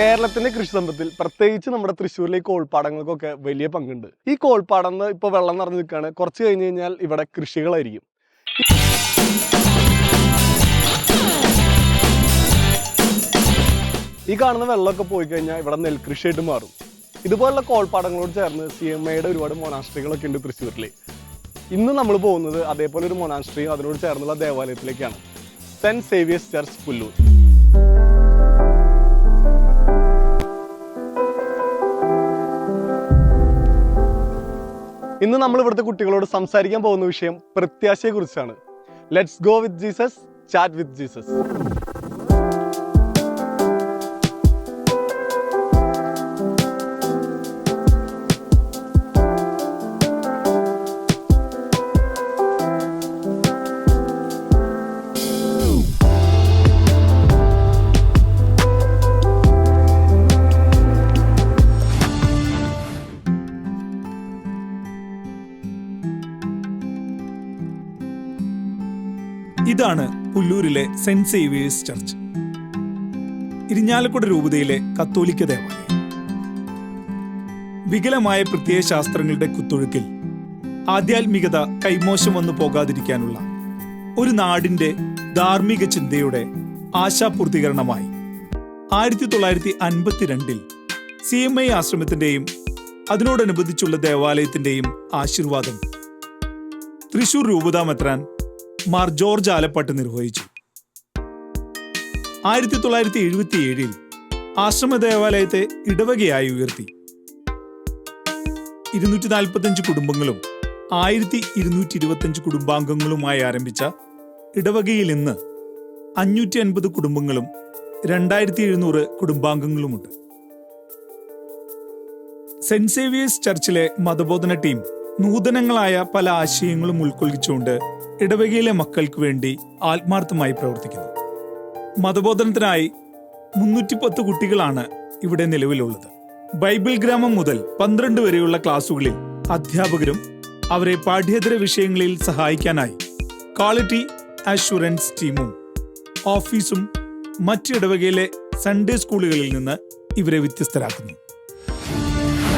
കേരളത്തിന്റെ കൃഷി സമ്പത്തിൽ പ്രത്യേകിച്ച് നമ്മുടെ തൃശ്ശൂരിലെ ഈ കോൾപ്പാടങ്ങൾക്കൊക്കെ വലിയ പങ്കുണ്ട്. ഈ കോൾപ്പാടം ഇപ്പൊ വെള്ളം നിറഞ്ഞു നിൽക്കുകയാണ് കുറച്ച് കഴിഞ്ഞ് കഴിഞ്ഞാൽ ഇവിടെ കൃഷികളായിരിക്കും. ഈ കാണുന്ന വെള്ളമൊക്കെ പോയി കഴിഞ്ഞാൽ ഇവിടെ നെൽകൃഷിയായിട്ട് മാറും. ഇതുപോലുള്ള കോൾപ്പാടങ്ങളോട് ചേർന്ന് സി എം ഐയുടെ ഒരുപാട് മൊനാസ്ട്രികളൊക്കെ ഉണ്ട് തൃശ്ശൂരിൽ ഇന്ന് നമ്മൾ പോകുന്നത് അതേപോലെ ഒരു മൊനാസ്ട്രിയും അതിനോട് ചേർന്നുള്ള ദേവാലയത്തിലേക്കാണ്. Saint Xavier's Church Pullur. ഇന്ന് നമ്മൾ ഇവിടുത്തെ കുട്ടികളോട് സംസാരിക്കാൻ പോകുന്ന വിഷയം പ്രത്യാശയെ കുറിച്ചാണ് let's go with Jesus chat with Jesus Saint Xavier's Church. Irinjalakuda രൂപതയിലെ കത്തോലിക്ക ദേവാലയം. വികലമായ പ്രത്യയശാസ്ത്രങ്ങളുടെ കുത്തൊഴുക്കിൽ ആധ്യാത്മികത കൈമോശം വന്നു പോകാതിരിക്കാനുള്ള ഒരു നാടിന്റെ ധാർമ്മിക ചിന്തയുടെ ആശാപൂർത്തീകരണമായി ആയിരത്തി തൊള്ളായിരത്തി അൻപത്തിരണ്ടിൽ സി എം ഐ ആശ്രമത്തിന്റെയും അതിനോടനുബന്ധിച്ചുള്ള ദേവാലയത്തിന്റെയും ആശീർവാദം തൃശൂർ രൂപതാമെത്രാൻ മാർ ജോർജ് ആലപ്പാട്ട് നിർവഹിച്ചു. ആയിരത്തി തൊള്ളായിരത്തി എഴുപത്തി ഏഴിൽ ആശ്രമ ദേവാലയത്തെ ഇടവകയായി ഉയർത്തി. ഇരുന്നൂറ്റി നാൽപ്പത്തഞ്ച് കുടുംബങ്ങളും ആയിരത്തി ഇരുന്നൂറ്റി ഇരുപത്തഞ്ച് കുടുംബാംഗങ്ങളുമായി ആരംഭിച്ച ഇടവകയിൽ ഇന്ന് അഞ്ഞൂറ്റി അൻപത് കുടുംബങ്ങളും രണ്ടായിരത്തി എഴുന്നൂറ് കുടുംബാംഗങ്ങളുമുണ്ട്. സെന്റ് സേവിയേഴ്സ് ചർച്ചിലെ മതബോധന ടീം നൂതനങ്ങളായ പല ആശയങ്ങളും ഉൾക്കൊള്ളിച്ചുകൊണ്ട് ഇടവകയിലെ മക്കൾക്ക് വേണ്ടി ആത്മാർത്ഥമായി പ്രവർത്തിക്കുന്നു. മതബോധനത്തിനായി മുന്നൂറ്റി പത്ത് കുട്ടികളാണ് ഇവിടെ നിലവിലുള്ളത്. ബൈബിൾ ഗ്രാമം മുതൽ പന്ത്രണ്ട് വരെയുള്ള ക്ലാസുകളിൽ അധ്യാപകരും അവരെ പാഠ്യേതര വിഷയങ്ങളിൽ സഹായിക്കാനായി ക്വാളിറ്റി അഷുറൻസ് ടീമും ഓഫീസും മറ്റിടവകയിലെ സൺഡേ സ്കൂളുകളിൽ നിന്ന് ഇവരെ വ്യത്യസ്തരാക്കുന്നു.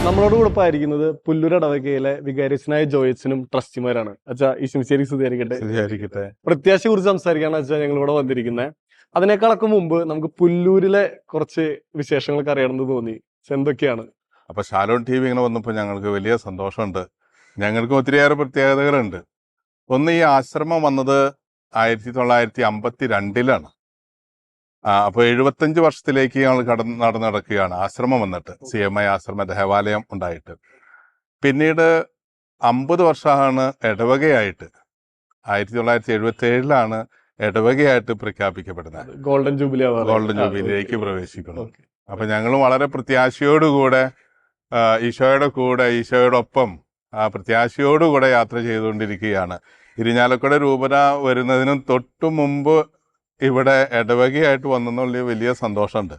നമ്മളോട് കൂടപ്പായിരിക്കുന്നത് പുല്ലൂർ ഇടവകയിലെ വികാരിച്ചനായ ജോയച്ചനും ട്രസ്റ്റിമാരാണ്. അച്ഛാ ഈ സ്തുതിയായിരിക്കട്ടെ സുധീകരിക്കട്ടെ? പ്രത്യാശയെ കുറിച്ച് സംസാരിക്കാനാണ് അച്ഛാ ഞങ്ങൾ ഇവിടെ വന്നിരിക്കുന്നത്. അതിനേക്കാളൊക്കെ മുമ്പ് നമുക്ക് പുല്ലൂരിലെ കുറച്ച് വിശേഷങ്ങളൊക്കെ അറിയണമെന്ന് തോന്നി. എന്തൊക്കെയാണ്? അപ്പൊ ഷാലോൺ ടി വി ഇങ്ങനെ വന്നപ്പോൾ ഞങ്ങൾക്ക് വലിയ സന്തോഷമുണ്ട്. ഞങ്ങൾക്ക് ഒത്തിരിയേറെ പ്രത്യേകതകളുണ്ട്. ഒന്ന് ഈ ആശ്രമം വന്നത് ആയിരത്തി തൊള്ളായിരത്തി അമ്പത്തി രണ്ടിലാണ് ആ, അപ്പൊ എഴുപത്തഞ്ച് വർഷത്തിലേക്ക് ഞങ്ങൾ കടന്ന് നടന്നു നടക്കുകയാണ് ആശ്രമം വന്നിട്ട്. സി എം ഐ ആശ്രമ ദേവാലയം ഉണ്ടായിട്ട്. പിന്നീട് അമ്പത് വർഷമാണ് ഇടവകയായിട്ട്. ആയിരത്തി തൊള്ളായിരത്തി എഴുപത്തി ഏഴിലാണ് ഇടവകയായിട്ട് പ്രഖ്യാപിക്കപ്പെടുന്നത് ഗോൾഡൻ ജൂബിലി. ഗോൾഡൻ ജൂബിലിയിലേക്ക്. പ്രവേശിക്കുന്നു. അപ്പൊ ഞങ്ങൾ വളരെ പ്രത്യാശയോടുകൂടെ ഈശോയുടെ കൂടെ ഈശോയോടൊപ്പം ആ പ്രത്യാശയോടുകൂടെ യാത്ര ചെയ്തുകൊണ്ടിരിക്കുകയാണ്. ഇരിഞ്ഞാലക്കുട രൂപത വരുന്നതിനും തൊട്ടു മുമ്പ് ഇവിടെ ഇടവകയായിട്ട് വന്നെന്നുള്ള വലിയ സന്തോഷമുണ്ട്.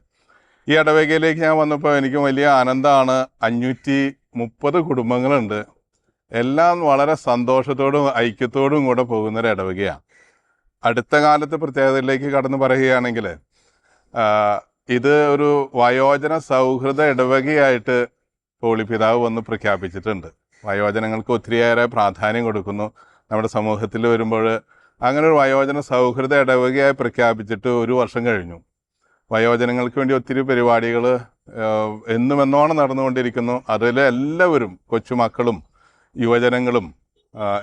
ഈ ഇടവകയിലേക്ക് ഞാൻ വന്നപ്പോൾ എനിക്ക് വലിയ ആനന്ദമാണ്. അഞ്ഞൂറ്റി മുപ്പത് കുടുംബങ്ങളുണ്ട്. എല്ലാം വളരെ സന്തോഷത്തോടും ഐക്യത്തോടും കൂടെ പോകുന്നൊരു ഇടവകയാണ്. അടുത്ത കാലത്തെ പ്രത്യേകതയിലേക്ക് കടന്നു പറയുകയാണെങ്കിൽ ഇത് ഒരു വയോജന സൗഹൃദ ഇടവകയായിട്ട് പോളിപിതാവ് വന്ന് പ്രഖ്യാപിച്ചിട്ടുണ്ട്. വയോജനങ്ങൾക്ക് ഒത്തിരിയേറെ പ്രാധാന്യം കൊടുക്കുന്നു. നമ്മുടെ സമൂഹത്തിൽ വരുമ്പോൾ അങ്ങനെ ഒരു വയോജന സൗഹൃദ ഇടവകയായി പ്രഖ്യാപിച്ചിട്ട് ഒരു വർഷം കഴിഞ്ഞു. വയോജനങ്ങൾക്ക് വേണ്ടി ഒത്തിരി പരിപാടികൾ എന്നും എന്നോണം നടന്നുകൊണ്ടിരിക്കുന്നു. അതിൽ എല്ലാവരും കൊച്ചുമക്കളും യുവജനങ്ങളും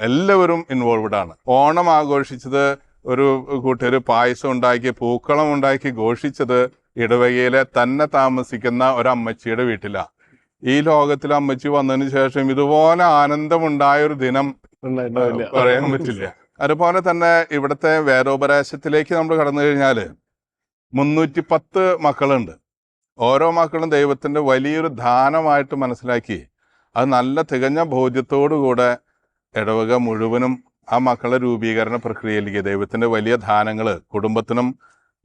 എല്ലാവരും ഇൻവോൾവ്ഡ് ആണ്. ഓണം ആഘോഷിച്ചത് ഒരു കൂട്ടർ പായസം ഉണ്ടാക്കി പൂക്കളം ഉണ്ടാക്കി ഘോഷിച്ചത് ഇടവകയിലെ തന്നെ താമസിക്കുന്ന ഒരമ്മച്ചിയുടെ വീട്ടിലാണ് ഈ ലോകത്തിൽ അമ്മച്ചി വന്നതിന് ശേഷം ഇതുപോലെ ആനന്ദമുണ്ടായ ഒരു ദിനം. പറയാൻ പറ്റില്ല. അതുപോലെ തന്നെ ഇവിടുത്തെ വേരോപരാശത്തിലേക്ക് നമ്മൾ കടന്നു കഴിഞ്ഞാൽ മുന്നൂറ്റി പത്ത് മക്കളുണ്ട്. ഓരോ മക്കളും ദൈവത്തിന്റെ വലിയൊരു ദാനമായിട്ട് മനസ്സിലാക്കി. അത് നല്ല തികഞ്ഞ ബോധ്യത്തോടുകൂടെ ഇടവക മുഴുവനും ആ മക്കളുടെ രൂപീകരണ പ്രക്രിയയിലേക്ക് ദൈവത്തിന്റെ വലിയ ദാനങ്ങൾ കുടുംബത്തിനും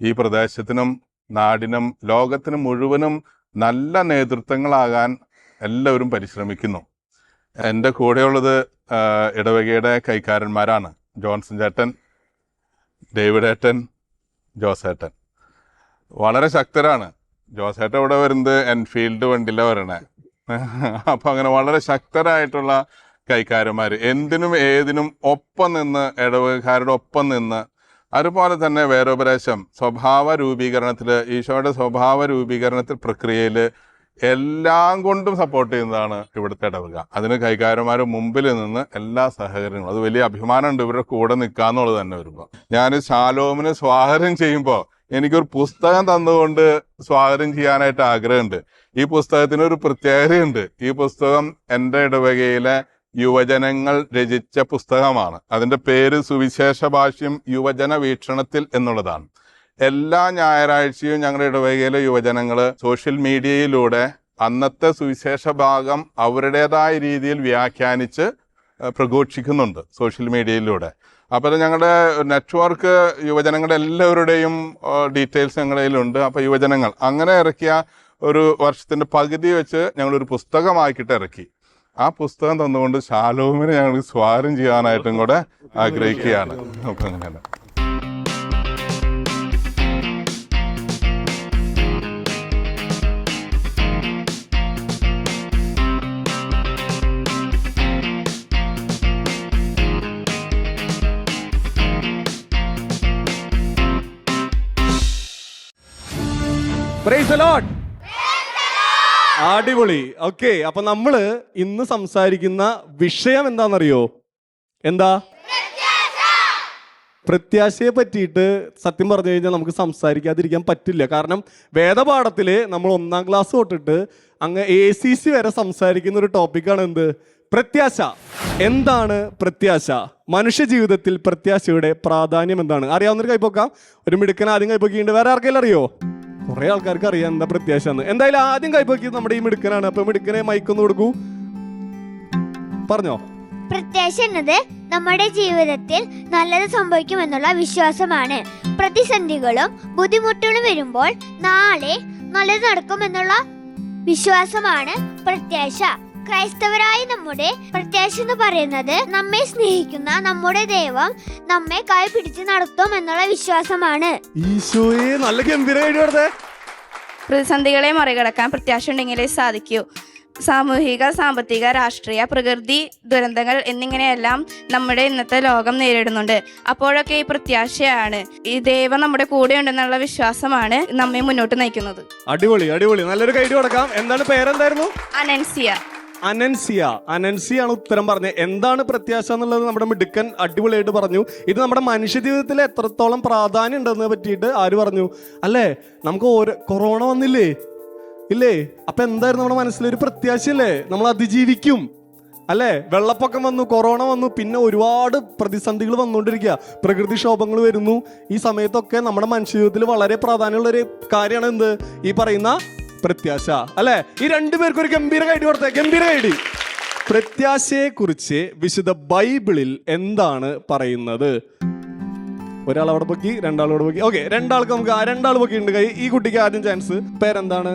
ഈ പ്രദേശത്തിനും നാടിനും ലോകത്തിനും മുഴുവനും നല്ല നേതൃത്വങ്ങളാകാൻ എല്ലാവരും പരിശ്രമിക്കുന്നു. എന്റെ കൂടെയുള്ളത് ഇടവകയുടെ കൈക്കാരന്മാരാണ്. ജോൺസൺ ചേട്ടൻ ഡേവിഡ് ഏട്ടൻ ജോസേട്ടൻ വളരെ ശക്തരാണ്. ജോസേട്ടൻ ഇവിടെ വരുന്നത് എൻഫീൽഡ് വണ്ടിയിലാണ് വരണേ. അപ്പോൾ അങ്ങനെ വളരെ ശക്തരായിട്ടുള്ള കൈക്കാരന്മാര് എന്തിനും ഏതിനും ഒപ്പം നിന്ന് ഇടവകാരുടെ ഒപ്പം നിന്ന്. അതുപോലെ തന്നെ വേരോപദേശം. സ്വഭാവ രൂപീകരണത്തിൽ ഈശോയുടെ സ്വഭാവ രൂപീകരണത്തിൽ പ്രക്രിയയിൽ എല്ലാം കൊണ്ടും സപ്പോർട്ട് ചെയ്യുന്നതാണ് ഇവിടുത്തെ ഇടവക. അതിന് കൈകാരന്മാർ മുമ്പിൽ നിന്ന് എല്ലാ സഹകരണങ്ങളും അത് വലിയ അഭിമാനമുണ്ട് ഇവരുടെ കൂടെ നിൽക്കാന്നുള്ളത് തന്നെ വരുമ്പോൾ ഞാൻ ശാലോമിന് സ്വാഗതം ചെയ്യുമ്പോൾ എനിക്കൊരു പുസ്തകം തന്നുകൊണ്ട് സ്വാഗതം ചെയ്യാനായിട്ട് ആഗ്രഹമുണ്ട്. ഈ പുസ്തകത്തിന് ഒരു പ്രത്യേകതയുണ്ട്. ഈ പുസ്തകം എന്റെ ഇടവകയിലെ യുവജനങ്ങൾ രചിച്ച പുസ്തകമാണ്. അതിന്റെ പേര് സുവിശേഷ ഭാഷ്യം യുവജന വീക്ഷണത്തിൽ എന്നുള്ളതാണ്. എല്ലാ ഞായറാഴ്ചയും ഞങ്ങളുടെ ഇടവകയിലെ യുവജനങ്ങൾ സോഷ്യൽ മീഡിയയിലൂടെ അന്നത്തെ സുവിശേഷ ഭാഗം അവരുടേതായ രീതിയിൽ വ്യാഖ്യാനിച്ച് പ്രഘോഷിക്കുന്നുണ്ട് സോഷ്യൽ മീഡിയയിലൂടെ. അപ്പോൾ ഞങ്ങളുടെ നെറ്റ്വർക്ക് യുവജനങ്ങളുടെ എല്ലാവരുടെയും ഡീറ്റെയിൽസ് ഞങ്ങളുടെ കയ്യിലുണ്ട്. അപ്പോൾ യുവജനങ്ങൾ അങ്ങനെ ഇറക്കിയ ഒരു വർഷത്തിന്റെ പകുതി വെച്ച് ഞങ്ങളൊരു പുസ്തകമാക്കിയിട്ട് ഇറക്കി. ആ പുസ്തകം തന്നുകൊണ്ട് ശാലോമിനെ ഞങ്ങൾ സ്വാഗതം ചെയ്യാനായിട്ടും കൂടെ ആഗ്രഹിക്കുകയാണ് അപ്പം അങ്ങനെ Praise the Lord. അടിപൊളി. ഓക്കെ അപ്പൊ നമ്മൾ ഇന്ന് സംസാരിക്കുന്ന വിഷയം എന്താണെന്നറിയോ? എന്താ? പ്രത്യാശയെ പറ്റിയിട്ട് സത്യം പറഞ്ഞു കഴിഞ്ഞാൽ നമുക്ക് സംസാരിക്കാതിരിക്കാൻ പറ്റില്ല. കാരണം വേദപാഠത്തിൽ നമ്മൾ ഒന്നാം ക്ലാസ് തൊട്ടിട്ട് അങ്ങ് എ സി സി വരെ സംസാരിക്കുന്ന ഒരു ടോപ്പിക്കാണ് എന്ത്? പ്രത്യാശ. എന്താണ് പ്രത്യാശ? മനുഷ്യ ജീവിതത്തിൽ പ്രത്യാശയുടെ പ്രാധാന്യം എന്താണ്? അറിയാവുന്നൊരു കൈപ്പൊക്കാം ഒരു മിടുക്കൻ ആദ്യം കൈപ്പൊക്കിയിട്ടുണ്ട് വേറെ ആർക്കെങ്കിലും അറിയോ? കുറെ ആൾക്കാർക്ക് അറിയാം എന്താ പ്രത്യാശ എന്തായാലും ആദ്യം കൈപ്പൊക്കിയത് നമ്മുടെ ഈ മിടുക്കനാണ്. അപ്പൊ മിടുക്കനെ മൈക്കൊന്ന് കൊടുക്കൂ. പറഞ്ഞോ? പ്രത്യാശ എന്നത് നമ്മുടെ ജീവിതത്തിൽ നല്ലത് സംഭവിക്കുമെന്നുള്ള വിശ്വാസമാണ്. പ്രതിസന്ധികളും ബുദ്ധിമുട്ടുകളും വരുമ്പോൾ നാളെ നല്ലത് നടക്കുമെന്നുള്ള വിശ്വാസമാണ് പ്രത്യാശ. ക്രൈസ്തവരായ നമ്മുടെ പ്രത്യാശ എന്ന് പറയുന്നത് നമ്മെ സ്നേഹിക്കുന്ന നമ്മുടെ ദൈവം നമ്മെ കൈ പിടിച്ച് നടത്തും എന്നുള്ള വിശ്വാസമാണ്. ഈശോയെ നല്ല ഗംഭീരമായിട്ട് പ്രതിസന്ധികളെ മറികടക്കാൻ പ്രത്യാശ ഉണ്ടെങ്കിലേ സാധിക്കൂ. സാമൂഹിക സാമ്പത്തിക രാഷ്ട്രീയ പ്രകൃതി ദുരന്തങ്ങൾ എന്നിങ്ങനെയെല്ലാം നമ്മുടെ ഇന്നത്തെ ലോകം നേരിടുന്നുണ്ട്. അപ്പോഴൊക്കെ ഈ പ്രത്യാശയാണ്. ഈ ദൈവം നമ്മുടെ കൂടെ ഉണ്ടെന്നുള്ള വിശ്വാസമാണ് നമ്മെ മുന്നോട്ട് നയിക്കുന്നത്. അടിപൊളി അടിപൊളി. നല്ലൊരു കൈഡി കൊടുക്കാം. എന്താണ് പേരെന്തായിരുന്നു? അനൻസിയ. അനൻസിയ. അനൻസിയാണ് ഉത്തരം പറഞ്ഞത്. എന്താണ് പ്രത്യാശ എന്നുള്ളത് നമ്മുടെ മിടുക്കൻ അടിപൊളിയായിട്ട് പറഞ്ഞു. ഇത് നമ്മുടെ മനുഷ്യ ജീവിതത്തിൽ എത്രത്തോളം പ്രാധാന്യം ഉണ്ടെന്ന് പറ്റിയിട്ട് ആര് പറഞ്ഞു? അല്ലേ? നമുക്ക് ഓരോ കൊറോണ വന്നില്ലേ? ഇല്ലേ? അപ്പൊ എന്തായിരുന്നു നമ്മുടെ മനസ്സിലൊരു പ്രത്യാശയല്ലേ നമ്മൾ അതിജീവിക്കും. അല്ലേ? വെള്ളപ്പൊക്കം വന്നു കൊറോണ വന്നു പിന്നെ ഒരുപാട് പ്രതിസന്ധികൾ വന്നുകൊണ്ടിരിക്കുക. പ്രകൃതിക്ഷോഭങ്ങൾ വരുന്നു. ഈ സമയത്തൊക്കെ നമ്മുടെ മനുഷ്യ ജീവിതത്തിൽ വളരെ പ്രാധാന്യമുള്ള ഒരു കാര്യമാണ് എന്ത്? ഈ പറയുന്ന പ്രത്യാശ അല്ലെ? ഈ രണ്ടുപേർക്ക് ഒരു ഗംഭീര കൈഡി കൊടുത്തേ ഗംഭീര കൈഡി പ്രത്യാശയെ കുറിച്ച് വിശുദ്ധ ബൈബിളിൽ എന്താണ് പറയുന്നത്? ഒരാൾ അവിടെ പൊക്കി രണ്ടാളോട് പൊക്കി. ഓക്കെ രണ്ടാൾക്ക് നമുക്ക് രണ്ടാൾ പൊക്കി ഉണ്ട് കൈ ഈ കുട്ടിക്ക് ആദ്യം ചാൻസ് പേരെന്താണ്?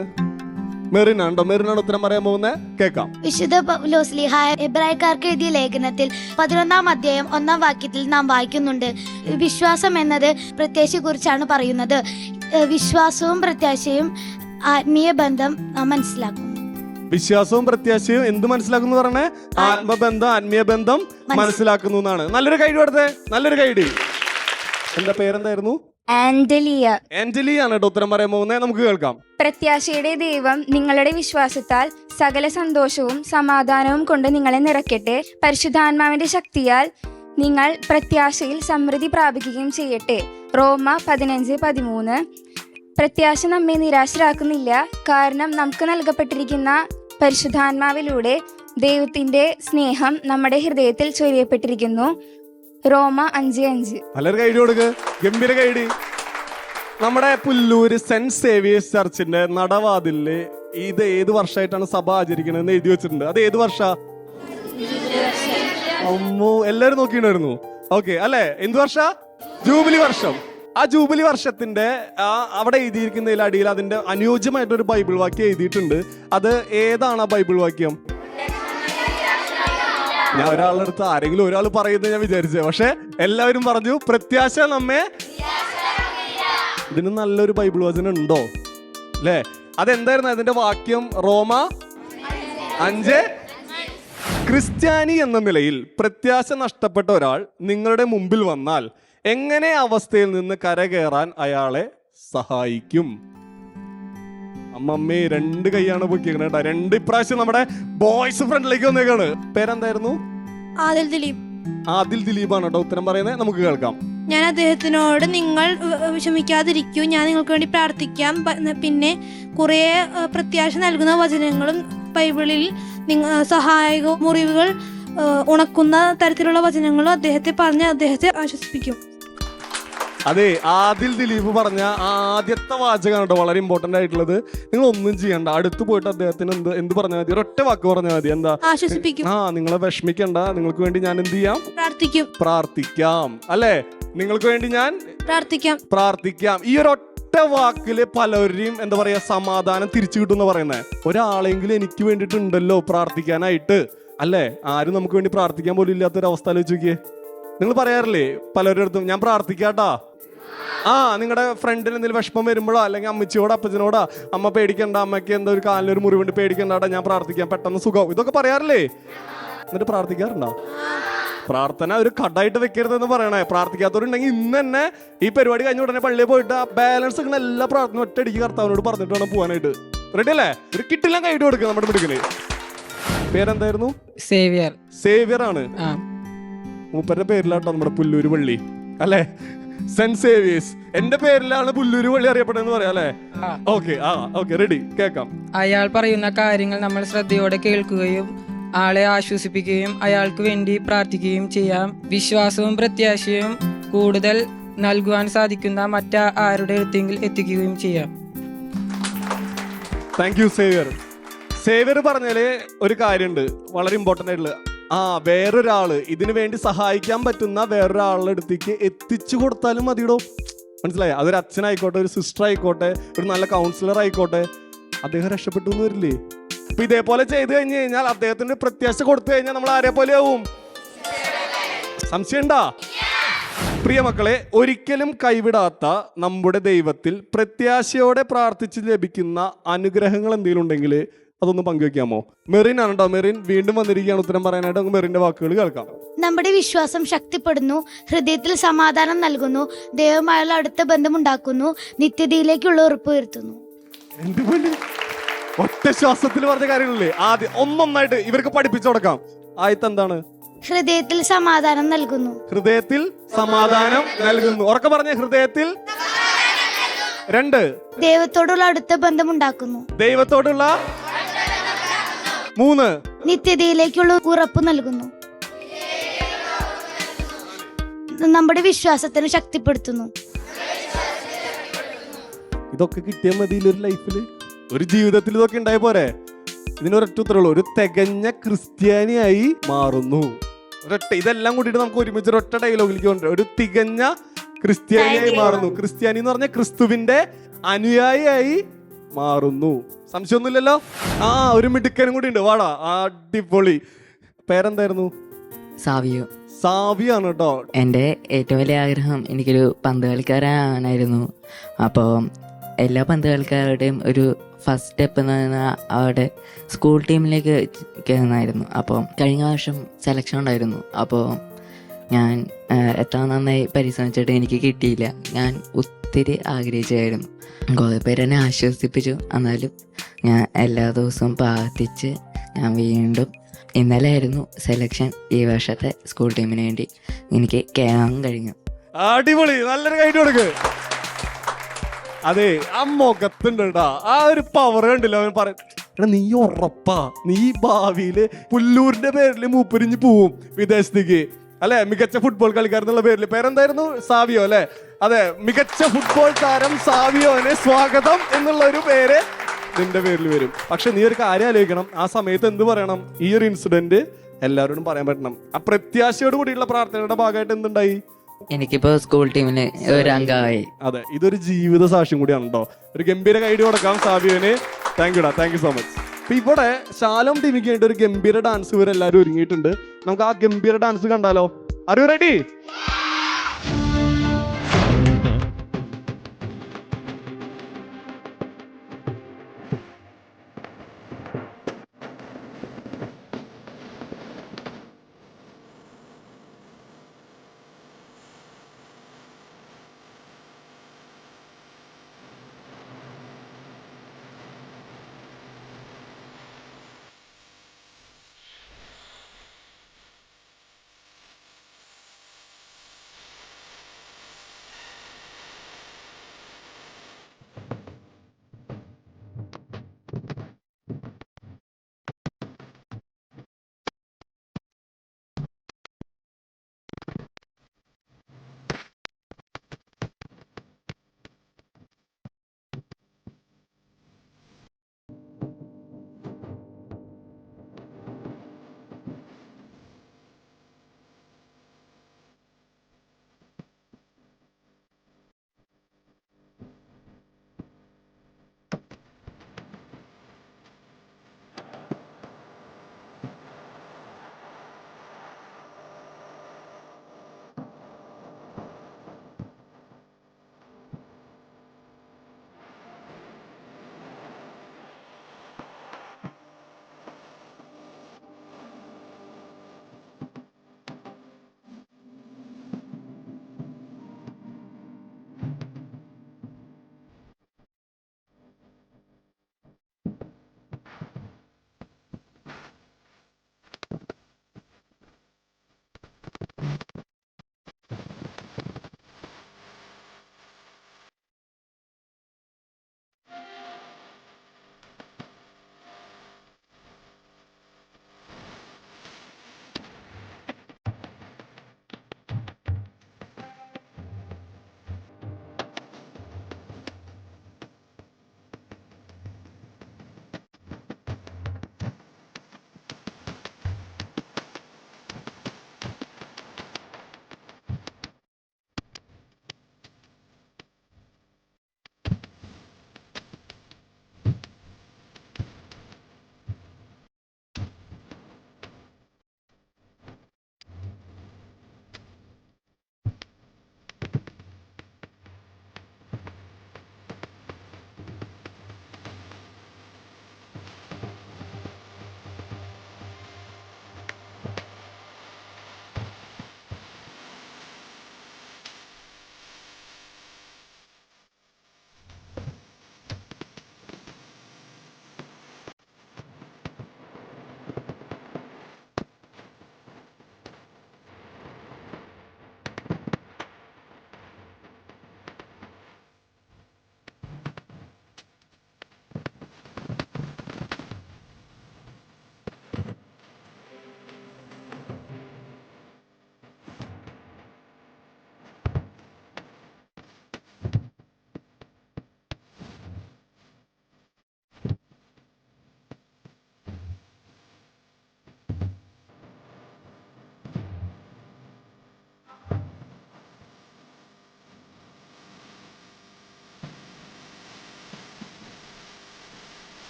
മെറിനാണ്ടോ മെറിനാണ് ഉത്തരം പറയാൻ പോകുന്നത് കേൾക്കാം. വിശുദ്ധ പൗലോസ്ലിഹ എബ്രായക്കാർക്ക് എഴുതിയ ലേഖനത്തിൽ പതിനൊന്നാം അധ്യായം ഒന്നാം വാക്യത്തിൽ നാം വായിക്കുന്നുണ്ട്. വിശ്വാസം എന്നത് പ്രത്യാശയെ കുറിച്ചാണ് പറയുന്നത് വിശ്വാസവും പ്രത്യാശയും ആത്മീയ ബന്ധം നാം മനസ്സിലാക്കുന്നു. വിശ്വാസവും പ്രത്യാശയും എന്ത് മനസ്സിലാക്കുന്നു പറഞ്ഞേ? ആത്മബന്ധം ആത്മീയ ബന്ധം മനസ്സിലാക്കുന്നു എന്നാണ്. നല്ലൊരു കൈഡി കൊടുത്തേ നല്ലൊരു കൈഡി എന്താ പേരെന്തായിരുന്നു? ആന്റലിയ. ആന്റലിയ ആണ് കേട്ടോ ഉത്തരം പറയാൻ പോകുന്നത്. നമുക്ക് കേൾക്കാം. പ്രത്യാശയുടെ ദൈവം നിങ്ങളുടെ വിശ്വാസത്താൽ സകല സന്തോഷവും സമാധാനവും കൊണ്ട് നിങ്ങളെ നിറയ്ക്കട്ടെ. പരിശുദ്ധാത്മാവിന്റെ ശക്തിയാൽ നിങ്ങൾ പ്രത്യാശയിൽ സമൃദ്ധി പ്രാപിക്കുകയും ചെയ്യട്ടെ. റോമ പതിനഞ്ച് പതിമൂന്ന്. പ്രത്യാശ നമ്മെ നിരാശരാക്കുന്നില്ല. കാരണം നമുക്ക് നൽകപ്പെട്ടിരിക്കുന്ന പരിശുദ്ധാത്മാവിലൂടെ ദൈവത്തിന്റെ സ്നേഹം നമ്മുടെ ഹൃദയത്തിൽ ചൊരിയപ്പെട്ടിരിക്കുന്നു. റോമ അഞ്ച് അഞ്ച്. കൊടുക്ക്. ഗംഭീര കൈഡി നമ്മുടെ പുല്ലൂര് സെന്റ് സേവിയേഴ്സ് ചർച്ചിന്റെ നടവാതിൽ ഇത് ഏത് വർഷമായിട്ടാണ് സഭ ആചരിക്കണമെന്ന് എഴുതി വെച്ചിട്ടുണ്ട്. അത് ഏത് വർഷ? അമ്മോ എല്ലാരും നോക്കിണ്ടായിരുന്നു ഓക്കെ അല്ലെ? എന്ത് വർഷ? ജൂബിലി വർഷം. ആ ജൂബിലി വർഷത്തിന്റെ അവിടെ എഴുതിയിരിക്കുന്നതിൽ അടിയിൽ അതിന്റെ അനുയോജ്യമായിട്ടൊരു ബൈബിൾ വാക്യം എഴുതിയിട്ടുണ്ട്. അത് ഏതാണ് ആ ബൈബിൾ വാക്യം? ഞാൻ ഒരാളുടെ അടുത്ത് ആരെങ്കിലും ഒരാൾ പറയുന്നത് ഞാൻ വിചാരിച്ചത് പക്ഷെ എല്ലാവരും പറഞ്ഞു പ്രത്യാശ നമ്മെ ഇതിന് നല്ലൊരു ബൈബിൾ വചനം ഉണ്ടോ? അല്ലേ? അതെന്തായിരുന്നു അതിന്റെ വാക്യം? റോമ അഞ്ച്. ക്രിസ്ത്യാനി എന്ന നിലയിൽ പ്രത്യാശ നഷ്ടപ്പെട്ട ഒരാൾ നിങ്ങളുടെ മുമ്പിൽ വന്നാൽ എങ്ങനെ അവസ്ഥയിൽ നിന്ന് കരകയറാൻ അയാളെ സഹായിക്കും? അമ്മമ്മേ രണ്ട് കൈയാണ് പൊക്കിയിരിക്കുന്നത് കേട്ടോ രണ്ട് ഇപ്രാവശ്യം നമ്മുടെ ബോയ്സ് ഫ്രണ്ടിലേക്ക് വന്നേക്കാണ്. പേരെന്തായിരുന്നു? ആദിൽ ദിലീപ്. ആദിൽ ദിലീപാണ് കേട്ടോ ഉത്തരം പറയുന്നത്. നമുക്ക് കേൾക്കാം. ഞാൻ അദ്ദേഹത്തിനോട് നിങ്ങൾ വിഷമിക്കാതിരിക്കൂ. ഞാൻ നിങ്ങൾക്ക് വേണ്ടി പ്രാർത്ഥിക്കാം. പിന്നെ കുറേ പ്രത്യാശ നൽകുന്ന വചനങ്ങളും ബൈബിളിൽ നിങ്ങ സഹായക മുറിവുകൾ ഉണക്കുന്ന തരത്തിലുള്ള വചനങ്ങളും അദ്ദേഹത്തെ പറഞ്ഞ് അദ്ദേഹത്തെ ആശ്വസിപ്പിക്കും. അതെ ആദിൽ ദിലീപ് പറഞ്ഞ ആദ്യത്തെ വാചകമാണ് കേട്ടോ വളരെ ഇമ്പോർട്ടന്റ് ആയിട്ടുള്ളത്. നിങ്ങൾ ഒന്നും ചെയ്യണ്ട. അടുത്ത് പോയിട്ട് അദ്ദേഹത്തിന് എന്ത് എന്ത് പറഞ്ഞാൽ മതി? ഒരൊറ്റ വാക്ക് പറഞ്ഞാൽ മതി. എന്താ? ആശ്വസിപ്പിക്കും. ആ നിങ്ങളെ വിഷമിക്കണ്ട. നിങ്ങൾക്ക് വേണ്ടി ഞാൻ എന്ത് ചെയ്യാം? പ്രാർത്ഥിക്കും. പ്രാർത്ഥിക്കാം. അല്ലേ? നിങ്ങൾക്ക് വേണ്ടി ഞാൻ പ്രാർത്ഥിക്കാം. പ്രാർത്ഥിക്കാം. ഈ ഒരു ഒറ്റ വാക്കിൽ പലരെയും എന്താ പറയാ സമാധാനം തിരിച്ചു കിട്ടും പറയുന്നത് ഒരാളെങ്കിലും എനിക്ക് വേണ്ടിയിട്ടുണ്ടല്ലോ പ്രാർത്ഥിക്കാനായിട്ട്. അല്ലേ? ആരും നമുക്ക് വേണ്ടി പ്രാർത്ഥിക്കാൻ പോലും ഇല്ലാത്തൊരവസ്ഥ ആലോചിക്കേ ആലോചിച്ച് നോക്കിയേ. നിങ്ങൾ പറയാറില്ലേ പലരുടെ അടുത്തും ഞാൻ പ്രാർത്ഥിക്കാട്ടാ. ആ നിങ്ങളുടെ ഫ്രണ്ടിന് എന്തെങ്കിലും വിഷമം വരുമ്പോഴോ അല്ലെങ്കിൽ അമ്മച്ചിയോടോ അപ്പച്ചനോടോ അമ്മ പേടിക്കണ്ട അമ്മയ്ക്ക് എന്താ ഒരു കാലിനൊരു മുറിവുണ്ട് പേടിക്കണ്ടാടാ ഞാൻ പ്രാർത്ഥിക്കാം പെട്ടെന്ന് സുഖം ഇതൊക്കെ പറയാറില്ലേ? എന്നിട്ട് പ്രാർത്ഥിക്കാറുണ്ടോ? പ്രാർത്ഥന ഒരു കടായിട്ട് വെക്കരുതെന്ന് പറയണേ. പ്രാർത്ഥിക്കാത്തവരുണ്ടെങ്കിൽ ഇന്ന് തന്നെ ഈ പരിപാടി കഴിഞ്ഞ ഉടനെ പള്ളിയിൽ പോയിട്ട് ആ ബാലൻസ് ഇങ്ങനെ എല്ലാ പ്രാർത്ഥന ഒറ്റയടിക്ക് കർത്താവിനോട് പറഞ്ഞിട്ട് വേണം പോകാനായിട്ട് റെഡി അല്ലേ? ഒരു കിട്ടില്ല കൈയിട്ട് കൊടുക്കുക നമ്മുടെ പേരെന്തായിരുന്നു? സേവിയർ. സേവിയർ ആണ്. മൂപ്പരുടെ പേരിലാട്ടോ നമ്മുടെ പുല്ലൂര് പള്ളി. അല്ലേ? സെന്റ് സേവിയേഴ്സ് എന്റെ പേരിലാണ് പുല്ലൂര് പള്ളി അറിയപ്പെടുന്നത് പറയാം അല്ലേ. ഓക്കെ ആ ഓക്കെ റെഡി കേക്കാം അയാൾ പറയുന്ന കാര്യങ്ങൾ നമ്മൾ ശ്രദ്ധയോടെ കേൾക്കുകയും ആളെ ആശ്വസിപ്പിക്കുകയും അയാൾക്ക് വേണ്ടി പ്രാർത്ഥിക്കുകയും ചെയ്യാം. വിശ്വാസവും പ്രത്യാശയും കൂടുതൽ നൽകുവാൻ സാധിക്കുന്ന മറ്റ ആരുടെ അടുത്തെങ്കിൽ എത്തിക്കുകയും ചെയ്യാം. താങ്ക് യു സേവിയർ സേവിയർ പറഞ്ഞാൽ ഒരു കാര്യമുണ്ട് വളരെ ഇമ്പോർട്ടന്റ് ആയിട്ടുള്ള ആ വേറൊരാൾ. ഇതിനു വേണ്ടി സഹായിക്കാൻ പറ്റുന്ന വേറൊരാളുടെ അടുത്തേക്ക് എത്തിച്ചു കൊടുത്താലും മതിയിടോ. മനസ്സിലായി? അതൊരു അച്ഛനായിക്കോട്ടെ ഒരു സിസ്റ്റർ ആയിക്കോട്ടെ ഒരു നല്ല കൗൺസിലർ ആയിക്കോട്ടെ. അദ്ദേഹം രക്ഷപ്പെട്ടു എന്ന് വരില്ലേ? അപ്പൊ ഇതേപോലെ ചെയ്തു കഴിഞ്ഞു കഴിഞ്ഞാൽ അദ്ദേഹത്തിന് പ്രത്യാശ കൊടുത്തു കഴിഞ്ഞാൽ നമ്മൾ ആരെ പോലെ ആവും? സംശയണ്ടാ പ്രിയ മക്കളെ ഒരിക്കലും കൈവിടാത്ത നമ്മുടെ ദൈവത്തിൽ പ്രത്യാശയോടെ പ്രാർത്ഥിച്ച് ലഭിക്കുന്ന അനുഗ്രഹങ്ങൾ എന്തെങ്കിലും ഉണ്ടെങ്കിൽ അതൊന്ന് പങ്കുവെക്കാമോ? മെറിൻ ആണ് കേട്ടോ മെറിൻ വീണ്ടും വന്നിരിക്കുകയാണ്. ഉത്തരം പറയാനായിട്ട് നമുക്ക് മെറിന്റെ വാക്കുകൾ കേൾക്കാം. നമ്മുടെ വിശ്വാസം ശക്തിപ്പെടുന്നു ഹൃദയത്തിൽ സമാധാനം നൽകുന്നു ദൈവമായുള്ള അടുത്ത ബന്ധമുണ്ടാക്കുന്നു നിത്യതയിലേക്കുള്ള ഉറപ്പ് വരുത്തുന്നു. ഒറ്റ ശ്വാസത്തിൽ പറഞ്ഞ കാര്യങ്ങളല്ലേ? ആദ്യം ഒന്നൊന്നായിട്ട് ഇവർക്ക് പഠിപ്പിച്ചു കൊടുക്കാം. ആദ്യത്തെ എന്താണ്? ഹൃദയത്തിൽ സമാധാനം നൽകുന്നു. ഹൃദയത്തിൽ സമാധാനം നൽകുന്നു. ഉറക്കെ പറഞ്ഞ ഹൃദയത്തിൽ രണ്ട്. ദൈവത്തോടുള്ള അടുത്ത ബന്ധമുണ്ടാക്കുന്നു. ദൈവത്തോടുള്ള മൂന്ന്. നിത്യതയിലേക്കുള്ള ഉറപ്പ് നൽകുന്നു. നമ്മുടെ വിശ്വാസത്തിന് ശക്തിപ്പെടുത്തുന്നു. ഇതൊക്കെ കിട്ടിയ മതി ഒരു ലൈഫിൽ ഒരു ജീവിതത്തിൽ ഇതൊക്കെ ഉണ്ടായ പോരെ. ഇതിനൊരൊറ്റ ഉത്തരവുള്ളൂ. ഒരു തികഞ്ഞ ക്രിസ്ത്യാനിയായി മാറുന്നു. ഒരൊറ്റ ഇതെല്ലാം കൂടിയിട്ട് നമുക്ക് ഒരുമിച്ച് ഒരൊറ്റ ഡയലോഗിലേക്ക് കൊണ്ടുവരാം ഒരു തികഞ്ഞ ക്രിസ്ത്യാനിയായി മാറുന്നു. ക്രിസ്ത്യാനി എന്ന് പറഞ്ഞ ക്രിസ്തുവിന്റെ അനുയായിയായി മാറുന്നു. സംശയമൊന്നുമില്ലല്ലോ? ആ ഒരു മിടുക്കനും കൂടി ഉണ്ട്. വാടാ അടിപൊളി. പേരെന്തായിരുന്നു? സാവിയോ. സാവിയാണ് കേട്ടോ. എന്റെ ഏറ്റവും വലിയ ആഗ്രഹം എനിക്കൊരു പന്ത് കളിക്കാരനായിരുന്നു അപ്പോൾ എല്ലാ പന്ത് കളിക്കാരുടെയും ഒരു ഫസ്റ്റ് സ്റ്റെപ്പ് എന്ന് പറഞ്ഞാൽ അവിടെ സ്കൂൾ ടീമിലേക്ക് കയറുന്നതായിരുന്നു. അപ്പോൾ കഴിഞ്ഞ വർഷം സെലക്ഷൻ ഉണ്ടായിരുന്നു. അപ്പോൾ ഞാൻ എത്ര നന്നായി പരിശ്രമിച്ചിട്ട് എനിക്ക് കിട്ടിയില്ല. ഞാൻ ഒത്തിരി ആഗ്രഹിച്ചായിരുന്നു. കുറേ പേര് എന്നെ ആശ്വസിപ്പിച്ചു. എന്നാലും ഞാൻ എല്ലാ ദിവസവും പ്രാർത്ഥിച്ച് ഞാൻ വീണ്ടും ഇന്നലെ ആയിരുന്നു സെലക്ഷൻ ഈ വർഷത്തെ സ്കൂൾ ടീമിന് വേണ്ടി. എനിക്ക് കയറാൻ കഴിഞ്ഞു. അടിപൊളി. നല്ലൊരു കൈ കൊടുക്ക്. അതെ ആ മുഖത്തുണ്ട് കേട്ടാ ആ ഒരു പവർ കണ്ടില്ല അവൻ പറ നീ ഉറപ്പാ. നീ ഭാവിയിൽ പുല്ലൂരിന്റെ പേരിൽ മൂപ്പരിഞ്ഞ് പോവും വിദേശത്തേക്ക്. അല്ലെ? മികച്ച ഫുട്ബോൾ കളിക്കാരൻ എന്നുള്ള പേരിൽ പേരെന്തായിരുന്നു? സാവിയോ അല്ലെ? അതെ മികച്ച ഫുട്ബോൾ താരം സാവിയോനെ സ്വാഗതം എന്നുള്ള ഒരു പേര് നിന്റെ പേരിൽ വരും. പക്ഷെ നീ ഒരു കാര്യം ആലോചിക്കണം. ആ സമയത്ത് എന്ത് പറയണം? ഈ ഒരു ഇൻസിഡന്റ് എല്ലാവരോടും പറയാൻ പറ്റണം. ആ പ്രത്യാശയോട് കൂടിയുള്ള പ്രാർത്ഥനയുടെ ഭാഗമായിട്ട് എന്തുണ്ടായി? എനിക്കിപ്പോ സ്കൂൾ ടീമിന് ഒരു അംഗമായി. അതെ ഇതൊരു ജീവിത സാക്ഷ്യം കൂടിയാണ് കേട്ടോ ഒരു ഗംഭീര കൈഡി കൊടുക്കാം സാവിയോനെ. താങ്ക് യുടാ താങ്ക് യു സോ മച്ച് അപ്പൊ ഇവിടെ ശാലോം ടീമിക്ക് വേണ്ടി ഒരു ഗംഭീര ഡാൻസ് ഇവരെല്ലാരും ഒരുങ്ങിയിട്ടുണ്ട്. നമുക്ക് ആ ഗംഭീര ഡാൻസ് കണ്ടാലോ? അറിയൂ റെഡി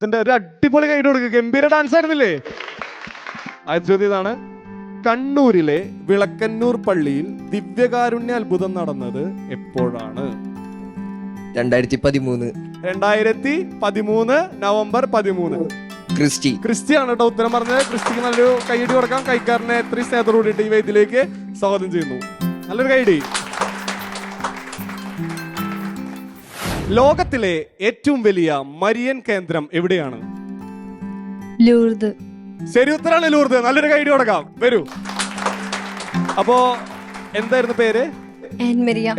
ഇതിന്റെ ഒരു അടിപൊളി കൈ കൊടുക്കുക ഗംഭീര ഡാൻസ് ആയിരുന്നില്ലേ? ആദ്യ ചോദ്യം ഇതാണ്. കണ്ണൂരിലെ വിളക്കന്നൂർ പള്ളിയിൽ ദിവ്യകാരുണ്യ അത്ഭുതം നടന്നത് എപ്പോഴാണ്? രണ്ടായിരത്തി പതിമൂന്ന് രണ്ടായിരത്തി പതിമൂന്ന് നവംബർ പതിമൂന്ന്. ക്രിസ്റ്റി. ക്രിസ്റ്റിയാണ് കേട്ടോ ഉത്തരം പറഞ്ഞത്. ക്രിസ്റ്റിക്ക് നല്ലൊരു കൈയടി കൊടുക്കാം. കൈക്കാരനെ എത്ര സ്നേഹത്തോട് കൂടിയിട്ട് ഈ വേദിയിലേക്ക് സ്വാഗതം ചെയ്യുന്നു. നല്ലൊരു കൈയടി ലോകത്തിലെ ഏറ്റവും വലിയ മരിയൻ കേന്ദ്രം എവിടെയാണ്? ലൂർദ്. ശരി ഉത്തരാണ് ലൂർദ്. നല്ലൊരു ഗൈഡ് കൊടുക്കാം. വരൂ. അപ്പോ എന്തായിരുന്നു പേര്?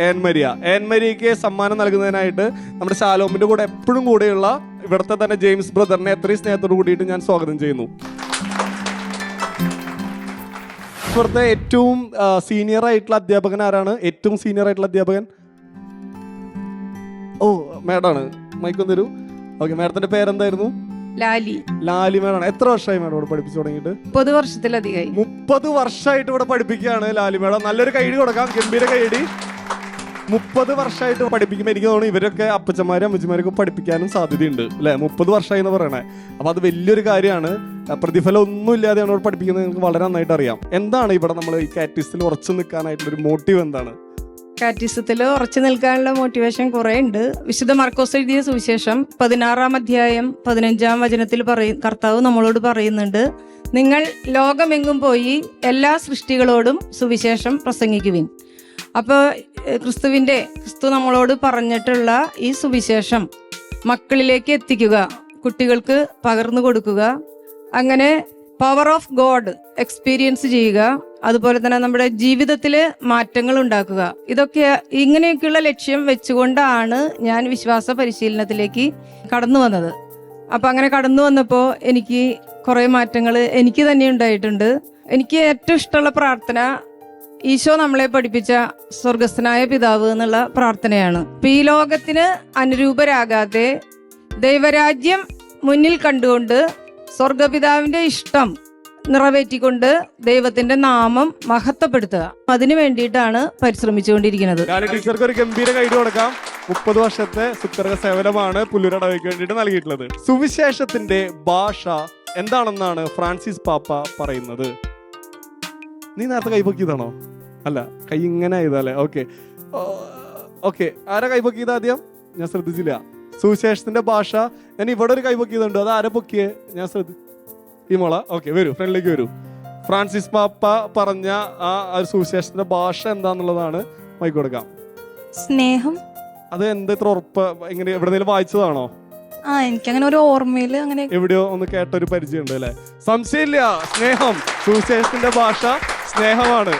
ഏൻമരിയ ഏൻമരിയക്ക് സമ്മാനം നൽകുന്നതിനായിട്ട് നമ്മുടെ ശാലോമിന്റെ കൂടെ എപ്പോഴും കൂടെയുള്ള ഇവിടുത്തെ തന്നെ ജെയിംസ് ബ്രദറിനെ എത്രയും സ്നേഹത്തോട് കൂടിയിട്ട് ഞാൻ സ്വാഗതം ചെയ്യുന്നു. ഇവിടുത്തെ ഏറ്റവും സീനിയർ ആയിട്ടുള്ള അധ്യാപകൻ ആരാണ്? ഏറ്റവും സീനിയർ ആയിട്ടുള്ള അധ്യാപകൻ? ഓ മേഡാണ് മൈക്കൊന്ന് തരൂ. ഓക്കെ മേഡത്തിന്റെ പേരെന്തായിരുന്നു? ലാലി. ലാലി മേഡാണ്. എത്ര വർഷമായി മേഡം ഇവിടെ പഠിപ്പിച്ചു തുടങ്ങിയിട്ട്? മുപ്പത് വർഷത്തിലധികമായി. മുപ്പത് വർഷമായിട്ട് ഇവിടെ പഠിപ്പിക്കുകയാണ് ലാലി മേഡം. നല്ലൊരു കൈഡി കൊടുക്കാം. ഗംഭീര കൈഡി മുപ്പത് വർഷമായിട്ട് പഠിപ്പിക്കുമ്പോൾ എനിക്ക് തോന്നുന്നു ഇവരൊക്കെ അപ്പച്ചന്മാരും അമ്മച്ചിമാരൊക്കെ പഠിപ്പിക്കാനും സാധ്യതയുണ്ട് അല്ലെ? മുപ്പത് വർഷമായി എന്ന് പറയണേ. അപ്പൊ അത് വലിയൊരു കാര്യമാണ്. പ്രതിഫലം ഒന്നും ഇല്ലാതെയാണ് ഇവിടെ പഠിപ്പിക്കുന്നത്. നിങ്ങൾക്ക് വളരെ നന്നായിട്ട് അറിയാം. എന്താണ് ഇവിടെ നമ്മൾ ഈ കാറ്റിസ്റ്റിൽ ഉറച്ചു നിൽക്കാനായിട്ടുള്ള ഒരു മോട്ടീവ് എന്താണ്? കാറ്റിസത്തിൽ ഉറച്ചു നിൽക്കാനുള്ള മോട്ടിവേഷൻ കുറേ ഉണ്ട് വിശുദ്ധ മർക്കോസ് എഴുതിയ സുവിശേഷം പതിനാറാം അധ്യായം പതിനഞ്ചാം വചനത്തിൽ പറയും കർത്താവ് നമ്മളോട് പറയുന്നുണ്ട് നിങ്ങൾ ലോകമെങ്ങും പോയി എല്ലാ സൃഷ്ടികളോടും സുവിശേഷം പ്രസംഗിക്കുവിൻ. അപ്പോൾ ക്രിസ്തുവിന്റെ ക്രിസ്തു നമ്മളോട് പറഞ്ഞിട്ടുള്ള ഈ സുവിശേഷം മക്കളിലേക്ക് എത്തിക്കുക കുട്ടികൾക്ക് പകർന്നു കൊടുക്കുക അങ്ങനെ പവർ ഓഫ് ഗോഡ് എക്സ്പീരിയൻസ് ചെയ്യുക അതുപോലെ തന്നെ നമ്മുടെ ജീവിതത്തിൽ മാറ്റങ്ങൾ ഉണ്ടാക്കുക ഇതൊക്കെ ഇങ്ങനെയൊക്കെയുള്ള ലക്ഷ്യം വെച്ചുകൊണ്ടാണ് ഞാൻ വിശ്വാസ പരിശീലനത്തിലേക്ക് കടന്നു വന്നത്. അപ്പം അങ്ങനെ കടന്നു വന്നപ്പോൾ എനിക്ക് കുറേ മാറ്റങ്ങൾ എനിക്ക് തന്നെ ഉണ്ടായിട്ടുണ്ട്. എനിക്ക് ഏറ്റവും ഇഷ്ടമുള്ള പ്രാർത്ഥന ഈശോ നമ്മളെ പഠിപ്പിച്ച സ്വർഗസ്ഥനായ പിതാവ് എന്നുള്ള പ്രാർത്ഥനയാണ്. ഈ ലോകത്തിന് അനുരൂപരാകാതെ ദൈവരാജ്യം മുന്നിൽ കണ്ടുകൊണ്ട് സ്വർഗപിതാവിന്റെ ഇഷ്ടം നിറവേറ്റിക്കൊണ്ട് ദൈവത്തിന്റെ നാമം മഹത്വപ്പെടുത്തുക. അതിനു വേണ്ടിയിട്ടാണ് പരിശ്രമിച്ചുകൊണ്ടിരിക്കുന്നത്. ടീച്ചർക്ക് ഒരു ഗംഭീര കൈഡ് കൊടുക്കാം. മുപ്പത് വർഷത്തെ സുത്തർഗ സേവനമാണ് പുല്ലുരടവയ്ക്ക് വേണ്ടിയിട്ട് നൽകിയിട്ടുള്ളത്. സുവിശേഷത്തിന്റെ ഭാഷ എന്താണെന്നാണ് ഫ്രാൻസിസ് പാപ്പ പറയുന്നത്. നീ നേരത്തെ കൈപൊക്കിയതാണോ അല്ല കൈ ഇങ്ങനെ ആയതല്ലേ? ഓക്കെ ഓക്കെ ആരാ കൈപൊക്കിയത് ആദ്യം? ഞാൻ ശ്രദ്ധിച്ചില്ല. സുവിശേഷത്തിന്റെ ഭാഷ. ഞാൻ ഇവിടെ ഒരു കൈപൊക്കിയതുണ്ട് അത് ആരെ പൊക്കിയേ? ഞാൻ ശ്രദ്ധ ഈ മോള. ഓക്കെ വരൂ ഫ്രണ്ടിലേക്ക് വരൂ. ഫ്രാൻസിസ് പാപ്പ പറഞ്ഞ ആ ഒരു സുവിശേഷത്തിന്റെ ഭാഷ എന്താന്നുള്ളതാണ് മൈക്ക് കൊടുക്കാം. സ്നേഹം. അത് എന്താ ഇത്ര ഉറപ്പ് എങ്ങനെ എവിടെന്നെങ്കിലും വായിച്ചതാണോ? ആ എനിക്ക് അങ്ങനെ ഒരു ഓർമ്മയിൽ അങ്ങനെ എവിടെയോ ഒന്ന് കേട്ട ഒരു പരിചയം ഉണ്ട് അല്ലെ? സംശയമില്ല സ്നേഹം. സുവിശേഷത്തിന്റെ ഭാഷ സ്നേഹമാണ്.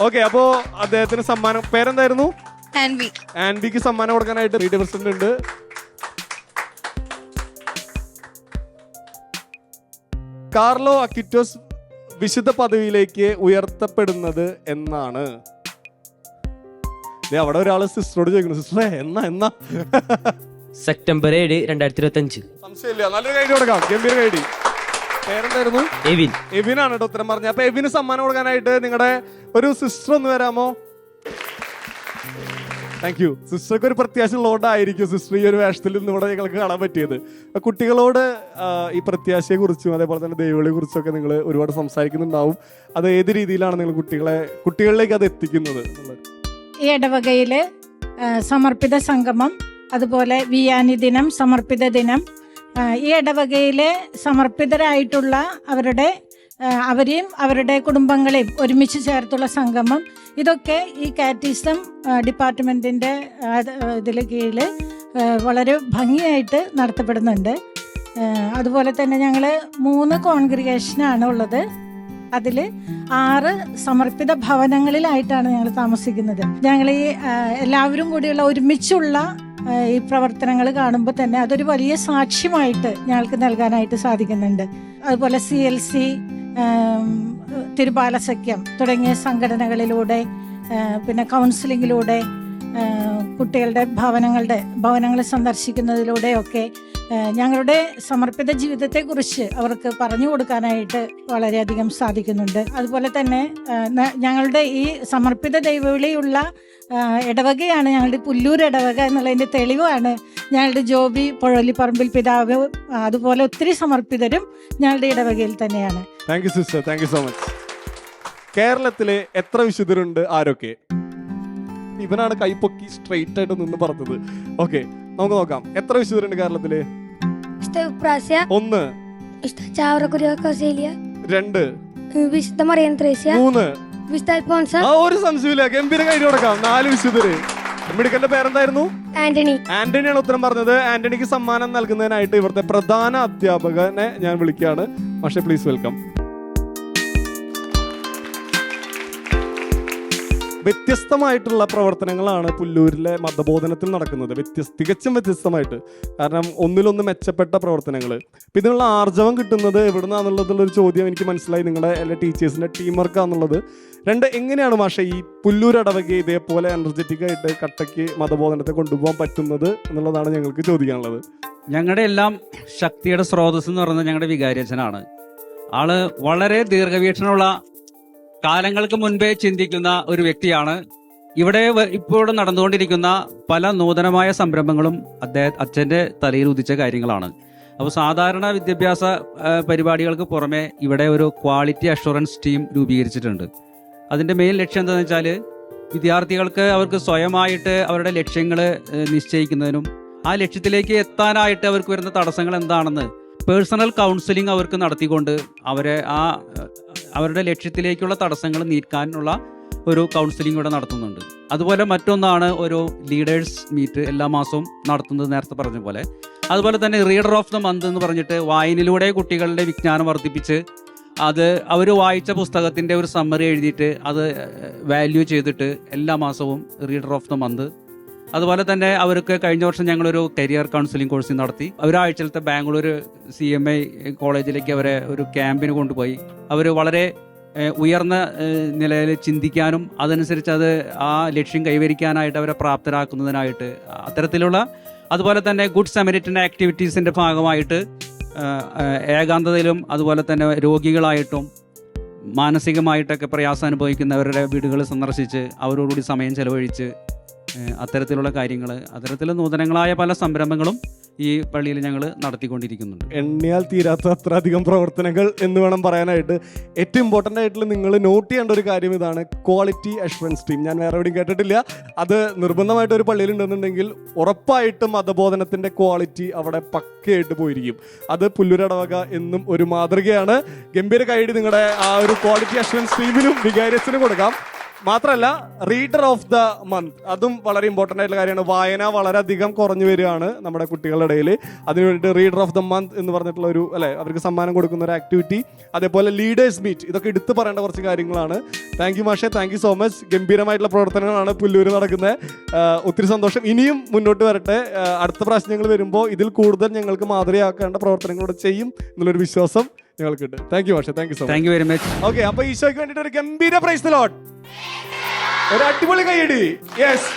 ഓക്കെ അപ്പോ അദ്ദേഹത്തിന് സമ്മാനം പേരെന്തായിരുന്നു? ആൻവി. ആൻബിക്ക് സമ്മാനം കൊടുക്കാനായിട്ട് മീഡിയ പ്രസിഡന്റ് ഉണ്ട്. കാർലോ അക്വിറ്റോസ് വിശുദ്ധ പദവിയിലേക്ക് ഉയർത്തപ്പെടുന്നത് എന്നാണ്. അവിടെ ഒരാൾ സിസ്റ്ററോട് ചോദിക്കുന്നു സിസ്റ്ററെ എന്നാ എന്നാ? സെപ്റ്റംബർ ഏഴ് രണ്ടായിരത്തി ഇരുപത്തി അഞ്ച് സംശയമില്ല. നല്ലൊരു കൈഡി കൊടുക്കാം. ഗംഭീര കൈഡി. പേരെന്തായിരുന്നു? എവിൻ. എവിൻ ആണ് കേട്ടോ ഉത്തരം പറഞ്ഞത്. അപ്പൊ എവിന് സമ്മാനം കൊടുക്കാനായിട്ട് നിങ്ങളുടെ ഒരു സിസ്റ്റർ ഒന്ന് വരാമോ? താങ്ക് യു സിസ്റ്റർക്ക് ഒരു പ്രത്യാശ ഉള്ളതുകൊണ്ടായിരിക്കും സിസ്റ്റർ ഈ ഒരു വേഷത്തിൽ നിന്ന് ഇവിടെ ഞങ്ങൾക്ക് കാണാൻ പറ്റിയത്. കുട്ടികളോട് ഈ പ്രത്യാശയെ കുറിച്ചും അതേപോലെ തന്നെ ദൈവങ്ങളെ കുറിച്ചൊക്കെ നിങ്ങൾ ഒരുപാട് സംസാരിക്കുന്നുണ്ടാവും. അത് ഏത് രീതിയിലാണ് നിങ്ങൾ കുട്ടികളെ കുട്ടികളിലേക്ക് അത് എത്തിക്കുന്നത് ഈ ഇടവകയിൽ സമർപ്പിത സംഗമം അതുപോലെ വിയാനി ദിനം സമർപ്പിത ദിനം ഈ ഇടവകയിലെ സമർപ്പിതരായിട്ടുള്ള അവരുടെ അവരെയും അവരുടെ കുടുംബങ്ങളെയും ഒരുമിച്ച് ചേർത്തുള്ള സംഗമം. ഇതൊക്കെ ഈ കാറ്റിസം ഡിപ്പാർട്ട്മെന്റിന്റെ ഇതിൽ കീഴിൽ വളരെ ഭംഗിയായിട്ട് നടത്തപ്പെടുന്നുണ്ട്. അതുപോലെ തന്നെ ഞങ്ങൾ മൂന്ന് കോൺഗ്രിഗേഷനാണ് ഉള്ളത്. അതിൽ ആറ് സമർപ്പിത ഭവനങ്ങളിലായിട്ടാണ് ഞങ്ങൾ താമസിക്കുന്നത്. ഞങ്ങൾ ഈ എല്ലാവരും കൂടിയുള്ള ഒരുമിച്ചുള്ള ഈ പ്രവർത്തനങ്ങൾ കാണുമ്പോൾ തന്നെ അതൊരു വലിയ സാക്ഷ്യമായിട്ട് ഞങ്ങൾക്ക് നൽകാനായിട്ട് സാധിക്കുന്നുണ്ട്. അതുപോലെ സി എൽ സി തിരുബാലസഖ്യം തുടങ്ങിയ സംഘടനകളിലൂടെ പിന്നെ കൗൺസിലിങ്ങിലൂടെ കുട്ടികളുടെ ഭവനങ്ങളുടെ ഭവനങ്ങൾ സന്ദർശിക്കുന്നതിലൂടെയൊക്കെ ഞങ്ങളുടെ സമർപ്പിത ജീവിതത്തെക്കുറിച്ച് അവർക്ക് പറഞ്ഞു കൊടുക്കാനായിട്ട് വളരെയധികം സാധിക്കുന്നുണ്ട്. അതുപോലെ തന്നെ ഞങ്ങളുടെ ഈ സമർപ്പിത ദൈവവിളിയുള്ള ഇടവകയാണ് ഞങ്ങളുടെ പുല്ലൂർ ഇടവക എന്നുള്ളതിന്റെ തെളിവാണ് ഞങ്ങളുടെ ജോബി പുഴലിപ്പറമ്പിൽ പിതാവ് അതുപോലെ ഒത്തിരി സമർപ്പിതരും ഞങ്ങളുടെ ഇടവകയിൽ തന്നെയാണ്. Thank you sister thank you so much കേരളത്തിലെ എത്ര വിശുദ്ധരുണ്ട് ആരൊക്കെ? ഇവനാണ് കൈപ്പൊക്കി സ്ട്രെയിറ്റ് ആയിട്ട് നിന്ന് പറഞ്ഞത്. ഓക്കെ നമുക്ക് നോക്കാം. എത്ര വിശുദ്ധരുണ്ട് കേരളത്തിൽ? ഒന്ന്. രണ്ട്. വിശുദ്ധ മറിയം ത്രേസ്യ? മൂന്ന്. വിശുദ്ധ അൽഫോൻസ ആ ഒരു സംശയമില്ല ഗംഭീര കഴിഞ്ഞു കൊടുക്കാം. നാല് വിശുദ്ധര്. മെഡിക്കലിന്റെ പേരെന്തായിരുന്നു? ആന്റണി. ആന്റണിയാണ് ഉത്തരം പറഞ്ഞത്. ആന്റണിക്ക് സമ്മാനം നൽകുന്നതിനായിട്ട് ഇവിടുത്തെ പ്രധാന അധ്യാപകനെ ഞാൻ വിളിക്കുകയാണ്. പക്ഷേ പ്ലീസ് വെൽക്കം വ്യത്യസ്തമായിട്ടുള്ള പ്രവർത്തനങ്ങളാണ് പുല്ലൂരിലെ മതബോധനത്തിൽ നടക്കുന്നത്. വ്യത്യസ്ത തികച്ചും വ്യത്യസ്തമായിട്ട്. കാരണം ഒന്നിലൊന്ന് മെച്ചപ്പെട്ട പ്രവർത്തനങ്ങൾ ഇപ്പം ഇതിനുള്ള ആർജവം കിട്ടുന്നത് എവിടുന്നാന്നുള്ളതുള്ള ഒരു ചോദ്യം എനിക്ക് മനസ്സിലായി. നിങ്ങളുടെ എല്ലാ ടീച്ചേഴ്സിന്റെ ടീം വർക്കാന്നുള്ളത് രണ്ട് എങ്ങനെയാണ് മാഷെ ഈ പുല്ലൂർ ഇതേപോലെ എനർജറ്റിക് ആയിട്ട് കട്ടയ്ക്ക് മതബോധനത്തെ കൊണ്ടുപോകാൻ പറ്റുന്നത് എന്നുള്ളതാണ് ഞങ്ങൾക്ക് ചോദിക്കാനുള്ളത്. ഞങ്ങളുടെ എല്ലാം ശക്തിയുടെ സ്രോതസ് എന്ന് പറയുന്നത് ഞങ്ങളുടെ വികാരിയച്ഛനാണ് ആൾ വളരെ ദീർഘവീക്ഷണമുള്ള കാലങ്ങൾക്ക് മുൻപേ ചിന്തിക്കുന്ന ഒരു വ്യക്തിയാണ്. ഇവിടെ ഇപ്പോൾ നടന്നുകൊണ്ടിരിക്കുന്ന പല നൂതനമായ സംരംഭങ്ങളും അദ്ദേഹം അച്ഛന്റെ തലയിൽ ഉദിച്ച കാര്യങ്ങളാണ്. അപ്പോൾ സാധാരണ വിദ്യാഭ്യാസ പരിപാടികൾക്ക് പുറമെ ഇവിടെ ഒരു ക്വാളിറ്റി അഷുറൻസ് ടീം രൂപീകരിച്ചിട്ടുണ്ട്. അതിന്റെ മെയിൻ ലക്ഷ്യം എന്താണെന്ന് വെച്ചാൽ വിദ്യാർത്ഥികൾക്ക് അവർക്ക് സ്വയമായിട്ട് അവരുടെ ലക്ഷ്യങ്ങൾ നിശ്ചയിക്കുന്നതിനും ആ ലക്ഷ്യത്തിലേക്ക് എത്താനായിട്ട് അവർക്ക് വരുന്ന തടസ്സങ്ങൾ എന്താണെന്ന് പേഴ്സണൽ കൗൺസിലിംഗ് അവർക്ക് നടത്തിക്കൊണ്ട് അവരെ ആ അവരുടെ ലക്ഷ്യത്തിലേക്കുള്ള തടസ്സങ്ങൾ നീക്കാനുള്ള ഒരു കൗൺസിലിംഗ് ഇവിടെ നടത്തുന്നുണ്ട്. അതുപോലെ മറ്റൊന്നാണ് ഒരു ലീഡേഴ്സ് മീറ്റ് എല്ലാ മാസവും നടത്തുന്നത് നേരത്തെ പറഞ്ഞ പോലെ. അതുപോലെ തന്നെ റീഡർ ഓഫ് ദ മന്ത് എന്ന് പറഞ്ഞിട്ട് വായനയിലൂടെ കുട്ടികളുടെ വിജ്ഞാനം വർദ്ധിപ്പിച്ച് അത് അവർ വായിച്ച പുസ്തകത്തിന്റെ ഒരു സമ്മറി എഴുതിയിട്ട് അത് വാല്യൂ ചെയ്തിട്ട് എല്ലാ മാസവും റീഡർ ഓഫ് ദ മന്ത് അതുപോലെ തന്നെ അവർക്ക് കഴിഞ്ഞ വർഷം ഞങ്ങളൊരു കരിയർ കൗൺസിലിംഗ് കോഴ്സ് നടത്തി. ഒരാഴ്ചത്തെ ബാംഗ്ലൂർ സി എം ഐ കോളേജിലേക്ക് അവരെ ഒരു ക്യാമ്പിന് കൊണ്ടുപോയി. അവർ വളരെ ഉയർന്ന നിലയിൽ ചിന്തിക്കാനും അതനുസരിച്ച് അത് ആ ലക്ഷ്യം കൈവരിക്കാനായിട്ട് അവരെ പ്രാപ്തരാക്കുന്നതിനായിട്ട് അത്തരത്തിലുള്ള അതുപോലെ തന്നെ ഗുഡ് സമരിറ്റൻ ആക്ടിവിറ്റീസിന്റെ ഭാഗമായിട്ട് ഏകാന്തതയിലും അതുപോലെ തന്നെ രോഗികളായിട്ടും മാനസികമായിട്ടൊക്കെ പ്രയാസം അനുഭവിക്കുന്നവരുടെ വീടുകൾ സന്ദർശിച്ച് അവരോടുകൂടി സമയം ചെലവഴിച്ച് അത്തരത്തിലുള്ള കാര്യങ്ങൾ അത്തരത്തിൽ നൂതനങ്ങളായ പല സംരംഭങ്ങളും ഈ പള്ളിയിൽ ഞങ്ങൾ നടത്തിക്കൊണ്ടിരിക്കുന്നുണ്ട്. എണ്ണിയാൽ തീരാത്ത അത്ര അധികം പ്രവർത്തനങ്ങൾ എന്ന് വേണം പറയാനായിട്ട്. ഏറ്റവും ഇമ്പോർട്ടന്റ് ആയിട്ടുള്ള നിങ്ങൾ നോട്ട് ചെയ്യേണ്ട ഒരു കാര്യം ഇതാണ്. ക്വാളിറ്റി അഷുറൻസ് ടീം ഞാൻ വേറെ എവിടെയും കേട്ടിട്ടില്ല. അത് നിർബന്ധമായിട്ട് ഒരു പള്ളിയിൽ ഉണ്ടെന്നുണ്ടെങ്കിൽ ഉറപ്പായിട്ടും മതബോധനത്തിന്റെ ക്വാളിറ്റി അവിടെ പക്കയായിട്ട് പോയിരിക്കും. അത് പുല്ലുരടവക എന്നും ഒരു മാതൃകയാണ്. ഗംഭീര കൈഡി നിങ്ങളുടെ ആ ഒരു ക്വാളിറ്റി അഷുറൻസ് ടീമിനും വികാരിയസിനും കൊടുക്കാം. മാത്രമല്ല റീഡർ ഓഫ് ദ മന്ത് അതും വളരെ ഇമ്പോർട്ടന്റ് ആയിട്ടുള്ള കാര്യമാണ്. വായന വളരെയധികം കുറഞ്ഞു വരികയാണ് നമ്മുടെ കുട്ടികളുടെ ഇടയിൽ. അതിനുവേണ്ടി റീഡർ ഓഫ് ദ മന്ത് എന്ന് പറഞ്ഞിട്ടുള്ള ഒരു അല്ലെ അവർക്ക് സമ്മാനം കൊടുക്കുന്ന ഒരു ആക്ടിവിറ്റി അതേപോലെ ലീഡേഴ്സ് മീറ്റ് ഇതൊക്കെ എടുത്തു പറയേണ്ട കുറച്ച് കാര്യങ്ങളാണ്. താങ്ക് യു മാഷെ. താങ്ക് യു സോ മച്ച് ഗംഭീരമായിട്ടുള്ള പ്രവർത്തനങ്ങളാണ് പുല്ലൂർ നടക്കുന്നത്. ഒത്തിരി സന്തോഷം. ഇനിയും മുന്നോട്ട് വരട്ടെ. അടുത്ത പ്രാവശ്യം ഞങ്ങൾ വരുമ്പോൾ ഇതിൽ കൂടുതൽ ഞങ്ങൾക്ക് മാതൃകയാക്കേണ്ട പ്രവർത്തനങ്ങളോട് ചെയ്യും എന്നുള്ളൊരു വിശ്വാസം ഞങ്ങൾക്കുണ്ട് താങ്ക് യു മാഷെ. Thank you so much thank you very much okay അപ്പൊ ഈശോയ്ക്ക് വേണ്ടിയിട്ട് ഒരു ഗംഭീര പ്രൈസ് ലോട്ട് ഒരു അടിപൊളി കൈയടി. യെസ്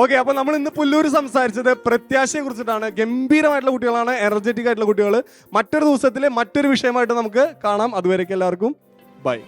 ഓക്കെ അപ്പൊ നമ്മൾ ഇന്ന് പുല്ലൂര് സംസാരിച്ചത് പ്രത്യാശയെ കുറിച്ചിട്ടാണ്. ഗംഭീരമായിട്ടുള്ള കുട്ടികളാണ് എനർജറ്റിക് ആയിട്ടുള്ള കുട്ടികൾ മറ്റൊരു ദിവസത്തിൽ മറ്റൊരു വിഷയമായിട്ട് നമുക്ക് കാണാം. അതുവരേക്കും എല്ലാവർക്കും. ബൈ